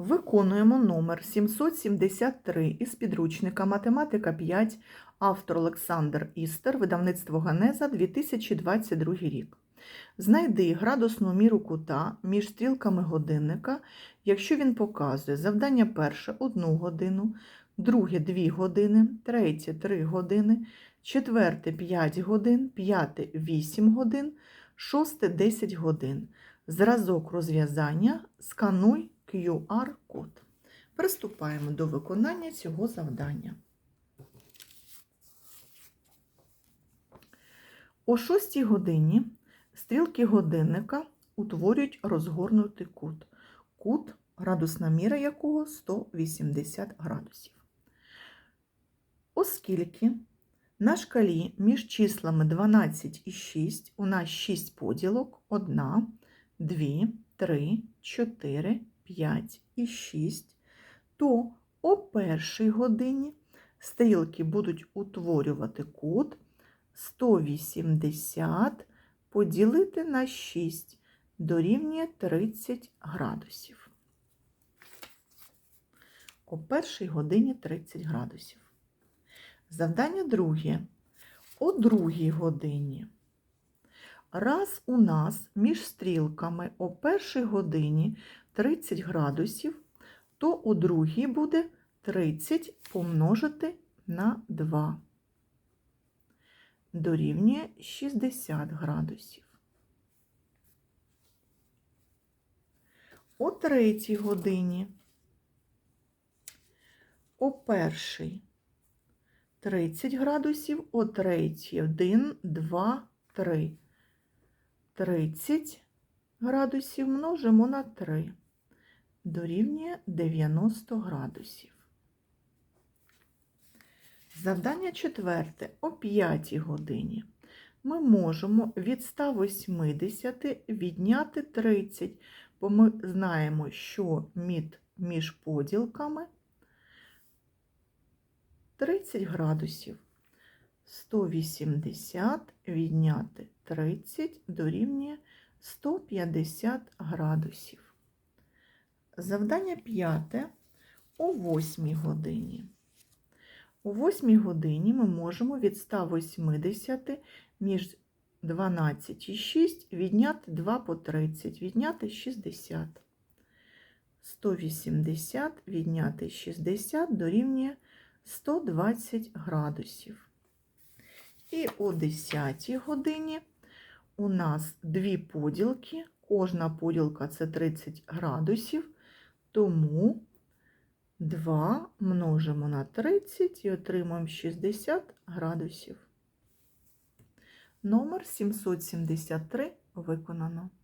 Виконуємо номер 773 із підручника Математика 5, автор Олександр Істер, видавництво Ганеза, 2022 рік. Знайди градусну міру кута між стрілками годинника, якщо він показує завдання перше 1 годину, друге 2 години, третє 3 години, четверте 5 годин, п'яте 8 годин, шосте 10 годин. Зразок розв'язання скануй QR-код. Приступаємо до виконання цього завдання. О 6 годині стрілки годинника утворюють розгорнутий кут. Кут, градусна міра якого 180 градусів. Оскільки на шкалі між числами 12 і 6 у нас 6 поділок, 1, 2, 3, 4, 5 і 6, то о першій годині стрілки будуть утворювати кут 180 поділити на 6 дорівнює 30 градусів. О першій годині 30 градусів. Завдання друге. О другій годині. Раз у нас між стрілками о першій годині 30 градусів, то у другій буде 30 помножити на 2. Дорівнює 60 градусів. О третій годині. О першій 30 градусів, о третій 1, 2, 3. 30 градусів множимо на 3. Дорівнює 90 градусів. Завдання четверте. О 5 годині ми можемо від 180 відняти 30, бо ми знаємо, що між поділками 30 градусів. 180 відняти 30 дорівнює 150 градусів. Завдання п'яте о 8 годині. О 8 годині ми можемо від 180 між 12 і 6 відняти 2 по 30, відняти 60. 180 відняти 60 дорівнює 120 градусів. І о 10 годині у нас дві поділки, кожна поділка це 30 градусів, тому 2 множимо на 30 і отримаємо 60 градусів. Номер 773 виконано.